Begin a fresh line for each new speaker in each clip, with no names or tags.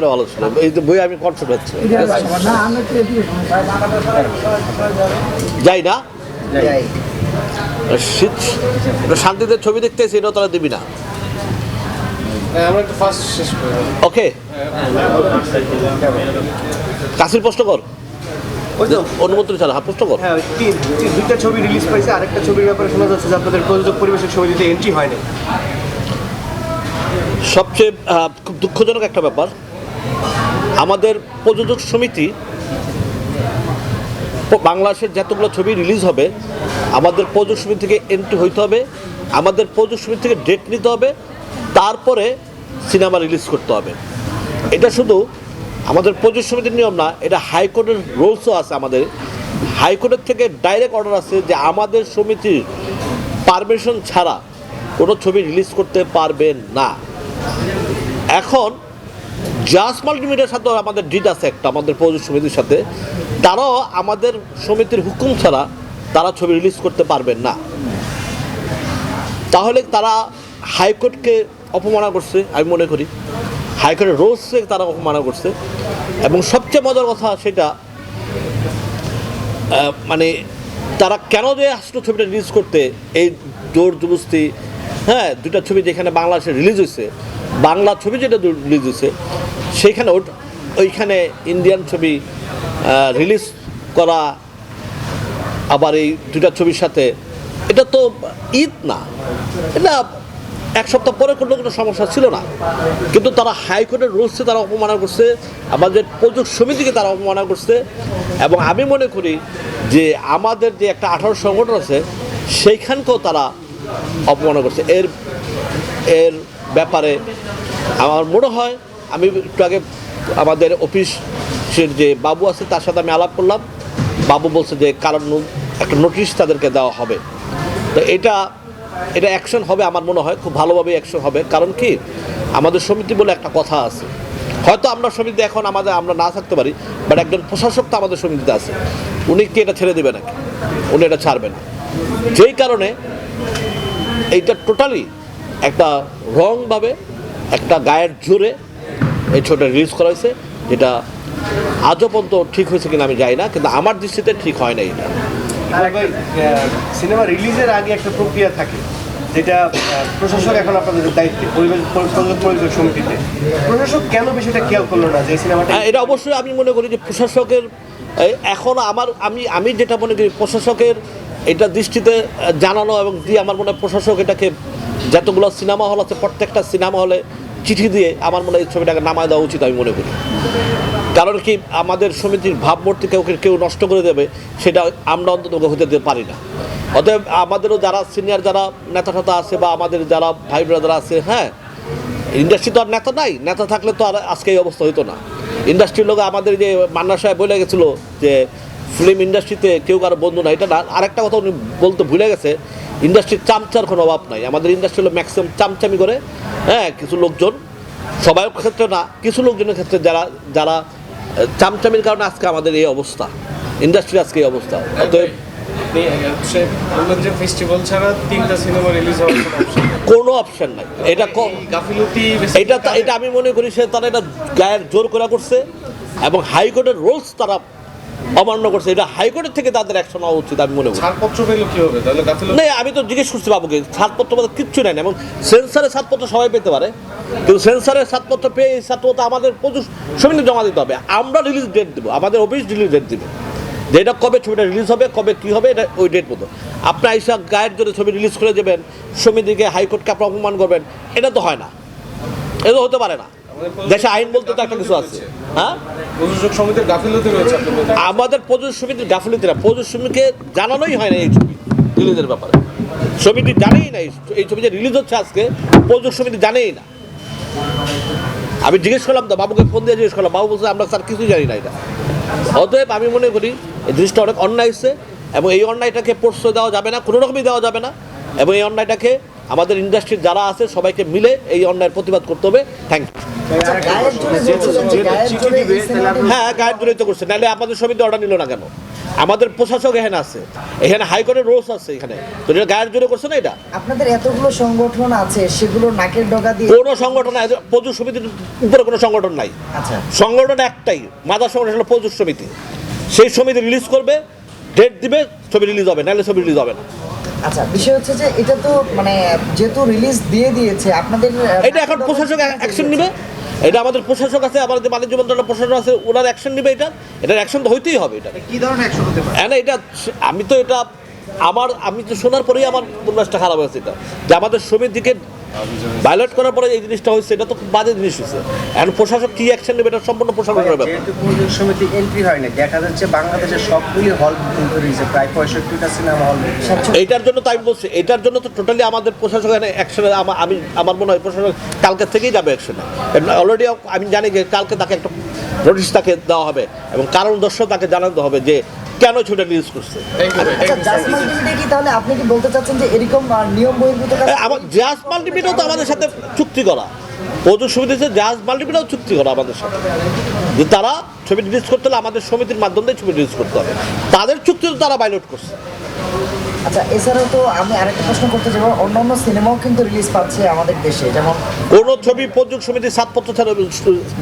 এটা ভালো ছিল এই বই আমি কনসেপ্ট হচ্ছে যাই না? শীত শান্তিতে ছবি দেখতে এটাও তারা দিবি না।
হ্যাঁ,
ওকে। কাশির প্রশ্ন কর। ছাড়া হ্যাঁ প্রশ্ন কর।
হ্যাঁ দুইটা ছবি রিলিজ পাইছে আরেকটা ছবির ব্যাপারে শোনা যাচ্ছে যে আপনাদের প্রযোজক পরিবেশক সমিতিতে এন্ট্রি হয়নি।
সবচেয়ে খুব দুঃখজনক একটা ব্যাপার। আমাদের প্রযোজক সমিতি বাংলাদেশের যতগুলো ছবি রিলিজ হবে, আমাদের প্রযোজক সমিতি থেকে এন্ট্রি হইতে হবে, আমাদের প্রযোজক সমিতি থেকে ডেট নিতে হবে, তারপরে সিনেমা রিলিজ করতে হবে। এটা শুধু আমাদের প্রযোজক সমিতির নিয়ম না, এটা হাইকোর্টের রুলসও আছে আমাদের। হাইকোর্টের থেকে ডাইরেক্ট অর্ডার আছে যে আমাদের সমিতির পারমিশন ছাড়া কোনো ছবি রিলিজ করতে পারবেন না। এখন জাস মাল্টিমিডিয়ার সাথে আমাদের ডিট আছে একটা, আমাদের প্রযোজক সমিতির সাথে। তারাও আমাদের সমিতির হুকুম ছাড়া তারা ছবি রিলিজ করতে পারবেন না। তাহলে তারা হাইকোর্টকে অপমানা করছে, আমি মনে করি। হাইকোর্টের রোলসকে তারা অপমানা করছে। এবং সবচেয়ে মজার কথা সেটা মানে তারা কেন যে আসলো ছবিটা রিলিজ করতে, এই জোর জবস্তি হ্যাঁ দুটা ছবি যেখানে বাংলাদেশে রিলিজ হয়েছে বাংলা ছবি যেটা রিলিজ হয়েছে, সেইখানে ওইখানে ইন্ডিয়ান ছবি রিলিজ করা আবার এই দুটা ছবির সাথে, এটা তো ঈদ না। এটা এক সপ্তাহ পরে করলে কোনো সমস্যা ছিল না। কিন্তু তারা হাইকোর্টের রুলসে তারা অপমানা করছে, আমাদের প্রযোজক সমিতিকে তারা অপমানা করছে, এবং আমি মনে করি যে আমাদের যে একটা আঠারো সংগঠন আছে, সেইখানকেও তারা অপমানা করছে। এর এর ব্যাপারে আমার মনে হয়, আমি একটু আগে আমাদের অফিসের যে বাবু আছে, তার সাথে আমি আলাপ করলাম। বাবু বলছে যে, কারণ একটা নোটিশ তাদেরকে দেওয়া হবে। তো এটা এটা অ্যাকশন হবে আমার মনে হয়, খুব ভালোভাবে অ্যাকশন হবে। কারণ কি, আমাদের সমিতি বলে একটা কথা আছে। হয়তো আমরা সমিতি এখন আমাদের, আমরা না থাকতে পারি বাট একজন প্রশাসক তো আমাদের সমিতিতে আছে। উনি কি এটা ছেড়ে দেবে নাকি? উনি এটা ছাড়বে না। যেই কারণে এইটা টোটালি একটা রংভাবে একটা গায়ের জোরে এই ছবিটা রিলিজ করা হয়েছে যেটা আজও পর্যন্ত ঠিক হয়েছে কিনা আমি যাই না কিন্তু আমার দৃষ্টিতে ঠিক হয় না এটা।
সিনেমা রিলিজের আগে একটা প্রক্রিয়া থাকে যেটা প্রশাসক এখন আপনাদের দায়িত্বে পরিবেশ পরিবেশক সমিতিতে। প্রশাসক কেন বিষয়টা খেয়াল করল না যে সিনেমাটা
হ্যাঁ, এটা অবশ্যই আমি মনে করি যে প্রশাসকের এখন আমার আমি আমি যেটা মনে করি প্রশাসকের এটা দৃষ্টিতে জানানো এবং দিয়ে আমার মনে হয় প্রশাসক এটাকে যতগুলো সিনেমা হল আছে, প্রত্যেকটা সিনেমা হলে চিঠি দিয়ে আমার মনে হয় এই ছবিটাকে নামায় দেওয়া উচিত আমি মনে করি। কারণ কি, আমাদের সমিতির ভাবমূর্তি কেউ কেউ নষ্ট করে দেবে, সেটা আমরা অন্তত হতে দিতে পারি না। অতএব আমাদেরও যারা সিনিয়র যারা নেতা টেতা আছে বা আমাদের যারা ভাই ব্রাদার আছে হ্যাঁ ইন্ডাস্ট্রি তো আর নেতা নাই, নেতা থাকলে তো আর আজকে এই অবস্থা হতো না। ইন্ডাস্ট্রির লোক আমাদের যে মান্না সাহেব বলে গেছিল যে ফিল্ম ইন্ডাস্ট্রিতে কেউ কারও বন্ধু না এটা আরেকটা কথা উনি বলতে ভুলে গেছে ইন্ডাস্ট্রির চামচার কোনো অভাব নাই। আমাদের ইন্ডাস্ট্রি হলো ম্যাক্সিমাম চামচামি করে হ্যাঁ কিছু লোকজন সবাই ক্ষেত্রে না কিছু লোকজনের ক্ষেত্রে যারা যারা চামচামির কারণে আজকে আমাদের এই অবস্থা ইন্ডাস্ট্রির আজকে এই অবস্থা। অতএব
কোনো
অপশন নাই। এটা এটা এটা আমি মনে করি সে তারা এটা গায়ের জোর করা করছে এবং হাইকোর্টের রুলস তারা অমান্য করছে। এটা হাইকোর্টের থেকে তাদের অ্যাকশন হওয়া উচিত আমি মনে করি।
ছাড়পত্র পেল কি হবে? তাহলে
না আমি তো জিজ্ঞেস করছি বাবুকে ছাড়পত্র বলতে কিচ্ছু নেই এবং সেন্সারের ছাড়পত্র সবাই পেতে পারে। কিন্তু সেন্সারের ছাড়পত্র পেয়ে এই ছাড়পত্র আমাদের প্রচুর সমিতি জমা দিতে হবে। আমরা রিলিজ ডেট দেবো আমাদের অফিস রিলিজ ডেট দেবে। যে এটা কবে ছবিটা রিলিজ হবে কবে কী হবে এটা ওই ডেট মতো আপনি আইসা গায়ের জন্য ছবি রিলিজ করে দেবেন সমিতিকে হাইকোর্টকে আপনি অপমান করবেন এটা তো হয় না। এটা হতে পারে না। দেশে আইন বলতে তো একটা কিছু আছে। হ্যাঁ?
প্রযোজক সমিতির গাফিলতি রয়েছে
আমাদের প্রযোজক সমিতির গাফলিতে না। প্রযোজক সমিতিকে জানানোই হয় না এই ছবি রিলিজের ব্যাপারে। সমিতি জানেই না এই- ছবি যে রিলিজ হচ্ছে আজকে প্রযোজক সমিতি জানেই না। আমি জিজ্ঞেস করলাম তো বাবুকে ফোন দিয়ে জিজ্ঞেস করলাম বাবু বলছে আমরা স্যার কিছুই জানি না এটা। অতএব আমি মনে করি এই জিনিসটা অনেক অন্যায় হচ্ছে এবং এই অন্যায়টাকে প্রশ্রয় দেওয়া যাবে না কোনো রকমই দেওয়া যাবে না এবং এই অন্যায়টাকে আমাদের ইন্ডাস্ট্রির যারা আছে সবাইকে মিলে এই অন্যায়ের প্রতিবাদ করতে হবে। থ্যাংক ইউ
আচ্ছা, এই সিনেমাটি
হ্যাঁ গায়ের দূরিত করছে। নাহলে আমাদের সমিতি অর্ডার নিল না কেন? আমাদের প্রশাসক এখানে আছে। এখানে হাইকোর্টের রোলস আছে এখানে। তো এটা গায়ের জোরে করছে না এটা?
আপনাদের এতগুলো সংগঠন আছে সেগুলো নাকের ডগা দিয়ে
কোনো সংগঠন নাই প্রচুর সমিতির উপরে কোনো সংগঠন নাই।
আচ্ছা।
সংগঠন একটাই মাদার সংগঠন হলো প্রচুর সমিতি। সেই সমিতি রিলিজ করবে ডেট দিবে ছবি রিলিজ হবে নাহলে ছবি রিলিজ হবে না।
আচ্ছা বিষয় হচ্ছে যে এটা তো মানে যেহেতু রিলিজ দিয়ে দিয়েছে আপনাদের
এটা এখন প্রশাসক অ্যাকশন নিবে। এটা আমাদের প্রশাসক আছে আমাদের বাণিজ্য মন্ত্রণালয় প্রশাসক আছে ওনার অ্যাকশন নিবে এটা। এটার অ্যাকশন তো হইতেই হবে এটা।
কি ধরনের অ্যাকশন হতে পারে?
হ্যাঁ না, এটা আমি তো এটা আমার আমি তো শোনার পরেই আমার পরিবেশটা খারাপ হয়েছে এটা। যে আমাদের সমিতিকে ভায়োলেট করার পরে এই জিনিসটা হয়েছে এটা তো খুব বাজে জিনিস হয়েছে। এখন প্রশাসক কি অ্যাকশন নেবে এটা সম্পূর্ণ প্রশাসনের ব্যাপার।
সমিতি এন্ট্রি হয়নি দেখা যাচ্ছে বাংলাদেশের সবগুলি হল বুকিং প্রায় পঁয়ষট্টিটা সিনেমা হল
এইটার জন্য তো আমি বলছি এটার জন্য তো টোটালি আমাদের প্রশাসক এখানে অ্যাকশনে আমি আমার মনে হয় প্রশাসক কালকে থেকেই যাবে অ্যাকশনে অলরেডি আমি জানি যে কালকে তাকে একটা নোটিশ তাকে দেওয়া হবে এবং কারণ দর্শক তাকে জানাতে হবে যে কেন ছুটে রিলিজ করছে?
আচ্ছা আপনি কি বলতে চাচ্ছেন যে এরকম আহ, নিয়ম বহির্ভূত কাজ
আমার জাজ মাল্টিমিডিয়াও তো আমাদের সাথে চুক্তি করা। প্রচুর সুবিধা হচ্ছে জাজ মাল্টিমিডিয়াও চুক্তি করা আমাদের সাথে। যে তারা ছবি রিলিজ করতে হলে আমাদের সমিতির মাধ্যমে ছবি রিলিজ করতে হবে। তাদের চুক্তি তো তারা বাইলট করছে।
আচ্ছা এছাড়াও তো আমি আরেকটা প্রশ্ন করতে যাব। অন্যান্য সিনেমাও কিন্তু রিলিজ পাচ্ছে আমাদের দেশে যেমন
কোনো ছবি প্রযোগ সমিতির সাতপত্র ছাড়া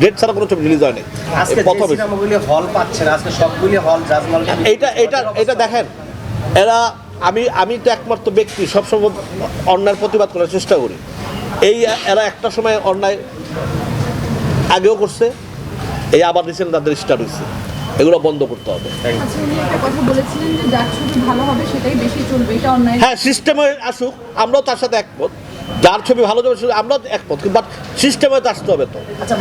ডেট ছাড়া কোনো ছবি রিলিজ হয়নি।
আজকে
প্রথমে
সিনেমাগুলি হল পাচ্ছে না আজকে সবগুলি হল জাজমাল
এইটা এইটা এটা দেখেন এরা আমি আমি তো একমাত্র ব্যক্তি সবসময় অন্যায়ের প্রতিবাদ করার চেষ্টা করি। এই এরা একটা সময় অন্যায় আগেও করছে এই আবার রিসেন্ট তাদের স্টার্ট হয়েছে। এগুলো বন্ধ করতে হবে।
আচ্ছা উনি একটা কথা বলেছিলেন যে যার ভালো হবে সেটাই বেশি চলবে
হ্যাঁ সিস্টেমে আসুক আমরাও তার সাথে একমত। যার ছবি ভালো যাবে সে- আমরাও একমত বাট সিস্টেমে আসতে হবে তো।
আচ্ছা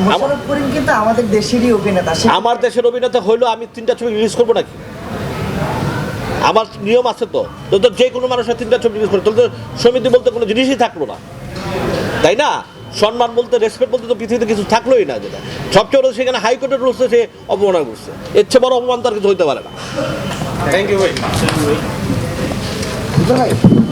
কিন্তু আমাদের দেশেরই অভিনেতা
আমার দেশের অভিনেতা হইলেও আমি তিনটা ছবি রিলিজ করব নাকি? আমার নিয়ম আছে তো। তো যে কোনো মানুষের তিনটা ছবি রিলিজ করে তো সমিতি বলতে কোনো জিনিসই থাকল না। তাই না? সম্মান বলতে রেসপেক্ট বলতে তো পৃথিবীতে কিছু থাকলোই না যেটা। সবচেয়ে বড় সেখানে হাইকোর্টের রুলসে সে অপমাননা করছে। এর চেয়ে বড় অপমান তার কিছু হইতে পারে না।
থ্যাংক ইউ ভাই।
ভাই।